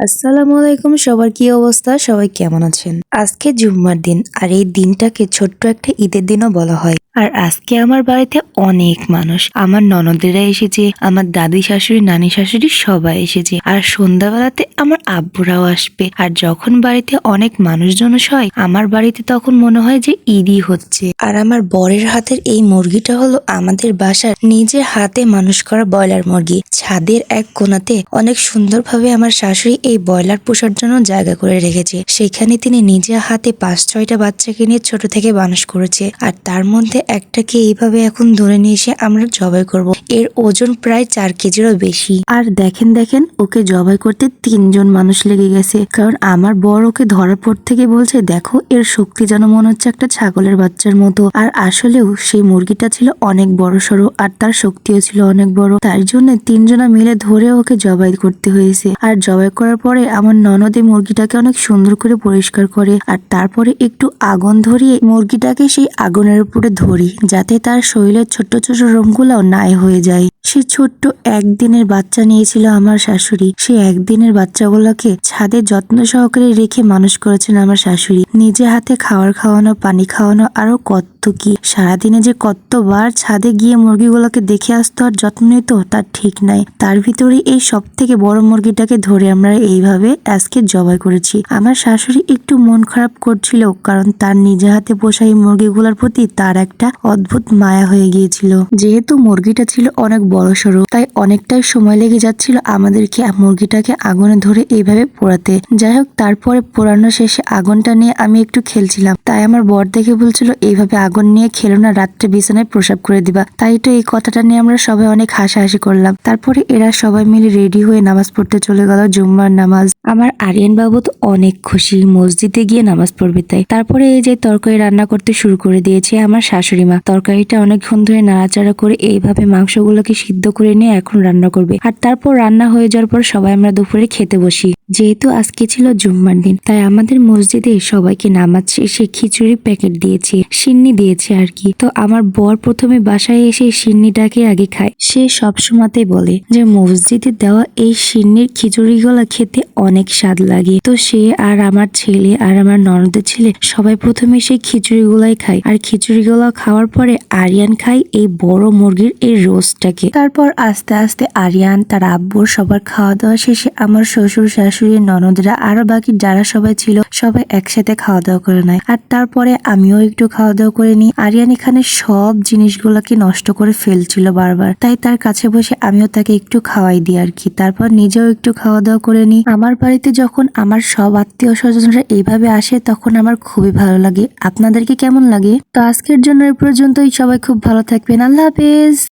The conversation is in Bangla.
আসসালামু আলাইকুম, সবার কি অবস্থা? সবাই কেমন আছেন? আজকে জুম্মার দিন, আর এই দিনটাকে ছোট্ট একটা ঈদের দিনও বলা হয়। আর আজকে আমার বাড়িতে অনেক মানুষ। আমার ননদেরা এসেছে, আমার দাদি শাশুড়ি, নানি শাশুড়ি সবাই এসেছে। আর সন্ধ্যাবেলাতে আমার আব্বুরাও আসবে। আর যখন বাড়িতে অনেক মানুষজন হয়, আমার বাড়িতে তখন মনে হয় যে ঈদই হচ্ছে। আর আমার বরের হাতের এই মুরগিটা হলো আমাদের বাসার নিজের হাতে মানুষ করা ব্রয়লার মুরগি। ছাদের এক কোণাতে অনেক সুন্দরভাবে আমার শাশুড়ি এই ব্রয়লার পোষার জন্য জায়গা করে রেখেছে। সেখানে তিনি নিজে হাতে পাঁচ ছয়টা বাচ্চাকে নিয়ে ছোট থেকে মানুষ করেছে। আর তার মধ্যে একটাকে এইভাবে এখন ধরে নিয়ে এসে আমরা জবাই করব। এর ওজন প্রায় চার কেজিরও বেশি। আর দেখেন দেখেন, ওকে জবাই করতে তিনজন মানুষ লেগে গেছে। কারণ আমার বর ওকে ধরার পর থেকে বলছে, দেখো, এর শক্তি যেন মনে হচ্ছে একটা ছাগলের বাচ্চার মতো। আর আসলেও সেই মুরগিটা ছিল অনেক বড় সড়ো, আর তার শক্তিও ছিল অনেক বড়। তাই জন্য তিনজনা মিলে ধরে ওকে জবাই করতে হয়েছে। আর জবাই করার পরে আমার ননদে মুরগিটাকে অনেক সুন্দর করে পরিষ্কার করে, আর তারপরে একটু আগুন ধরিয়ে মুরগিটাকে সেই আগুনের উপরে ধরি যাতে তার শরীরের ছোট্ট ছোট রোমগুলাও নাই হয়ে যায়। সে ছোট্ট একদিনের বাচ্চা নিয়েছিল আমার শাশুড়ি। সে একদিনের বাচ্চাগুলোকে ছাদে যত্ন সহকারে রেখে মানুষ করেছেন আমার শাশুড়ি। নিজে হাতে খাওয়ার খাওয়ানো, পানি খাওয়ানো, আরও কত কি। সারাদিনে যে কতবার ছাদে গিয়ে মুরগিগুলোকে দেখে আসতো আর যত্ন নিত তার ঠিক নাই। তার ভিতরে এই সব থেকে বড় মুরগিটাকে ধরে আমরা এইভাবে আজকে জবাই করেছি। আমার শাশুড়ি একটু মন খারাপ করছিল কারণ তার নিজে হাতে পোষা এই মুরগিগুলোর প্রতি তার একটা অদ্ভুত মায়া হয়ে গিয়েছিল। যেহেতু মুরগিটা ছিল অনেক বড় সড়ো। তাই অনেকটাই সময় লেগে যাচ্ছিল আমাদেরকে মুরগিটাকে আগুনে ধরে এইভাবে পোড়াতে। যাই হোক, তারপরে পোড়ানো শেষে আগুনটা নিয়ে আমি একটু খেলছিলাম। তাই আমার বর দেখে বলছিল, এইভাবে আগুন নিয়ে খেলো না, রাত্রে বিছানায় প্রসাব করে দিবা। তাই তো এই কথাটা নিয়ে আমরা সবাই অনেক হাসাহাসি করলাম। তারপরে এরা সবাই মিলে রেডি হয়ে নামাজ পড়তে চলে গেল জুম্মার নামাজ। আমার আরিয়ান বাবু তো অনেক খুশি, মসজিদে গিয়ে নামাজ পড়বে তাই। তারপরে এই যে তরকারি রান্না করতে শুরু করে দিয়েছে আমার শাশুড়ি মা। তরকারিটা অনেকক্ষণ ধরে নাড়াচাড়া করে এইভাবে মাংসগুলোকে সিদ্ধ করে নিয়ে এখন রান্না করবে। আর তারপর রান্না হয়ে যাওয়ার পর সবাই আমরা দুপুরে খেতে বসি। যেহেতু আজকে ছিল জুম্মার দিন, তাই আমাদের মসজিদে সবাইকে নামাজ শেষে খিচুড়ি প্যাকেট দিয়েছে, সিন্নি দিয়েছে আর কি। তো আমার বর প্রথমে বাসায় এসে সিন্নিটাকে আগে খায়। সে সবসময়তে বলে যে, মসজিদে দেওয়া এই সিন্নির খিচুড়িগুলো খেতে অনেক স্বাদ লাগে। তো সে আর আমার ছেলে আর আমার ননদের ছেলে সবাই প্রথমে সেই খিচুড়িগুলাই খায়। আর খিচুড়িগুলো খাওয়ার পরে আরিয়ান খায় এই বড় মুরগির এই রোস্টটাকে। তারপর আস্তে আস্তে আরিয়ান, তার আব্বুর সবার খাওয়া দাওয়া শেষে আমার শ্বশুর, শাশুড়ি, ননদরা, আরও বাকি যারা সবাই ছিল, সবাই একসাথে খাওয়া দাওয়া করে নেয়। আর তারপরে আমিও একটু খাওয়া দাওয়া করে নিই। আরিয়ান এখানে সব জিনিসগুলোকে নষ্ট করে ফেলছিল বারবার। তাই তার কাছে বসে আমিও তাকে একটু খাওয়াই দিই আর কি। তারপর নিজেও একটু খাওয়া দাওয়া করে নিই। আমার বাড়িতে যখন আমার সব আত্মীয় স্বজনরা এইভাবে আসে, তখন আমার খুবই ভালো লাগে। আপনাদেরকে কেমন লাগে? তো আজকের জন্য এ পর্যন্তই। সবাই খুব ভালো থাকবেন। আল্লাহ হাফেজ।